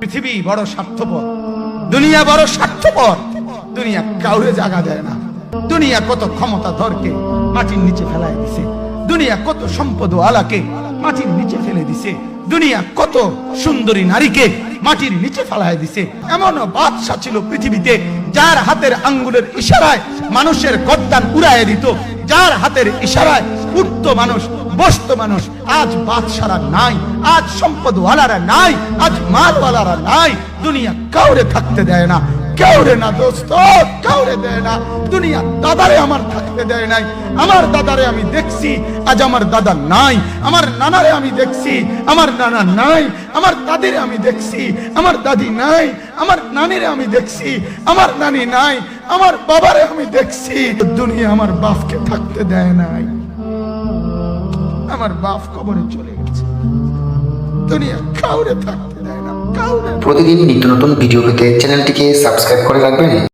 পৃথিবী বড় স্বার্থপর, দুনিয়া বড় স্বার্থপর, দুনিয়া কাউরে জায়গা দেয় না। দুনিয়া কত ক্ষমতা ধরকে মাটির নিচে ফেলায় দিছে। দুনিয়া কত সম্পদ আলাকে মাটির নিচে ফেলে দিছে। দুনিয়া কত সুন্দরী নারীকে মাটির নিচে ফেলায় দিছে। এমন বাদশা ছিল পৃথিবীতে, যার হাতের আঙ্গুলের ইশারায় মানুষের গদ্দান উড়ায় দিত। যার হাতের ইশারায় মানুষ, বসত মানুষ, আজ বাদশারা নাই, আজ সম্পদওয়ালারা নাই, আজ মালওয়ালারা নাই, দুনিয়া কাউরে থাকতে দেয় না, কাউরে না দোস্ত, কাউরে দেয় না দুনিয়া দাদারে আমার থাকতে দেয় নাই, আমার দাদারে আমি দেখছি, আজ আমার দাদা নাই, আমার নানারে আমি দেখছি, আমার নানা নাই, আমার দাদিরে আমি দেখছি, আমার দাদি নাই, আমার নানিরে আমি দেখছি, আমার নানি নাই, আমার বাবারে আমি দেখছি, দুনিয়া আমার বাপকে থাকতে দেয় নাই। আমার বাপ কবরে চলে গেছে। দুনিয়া কাউরে থাকতে দেয় না, কাউরে। প্রতিদিন নিত্য নতুন ভিডিও পেতে চ্যানেলটিকে সাবস্ক্রাইব করে রাখবেন।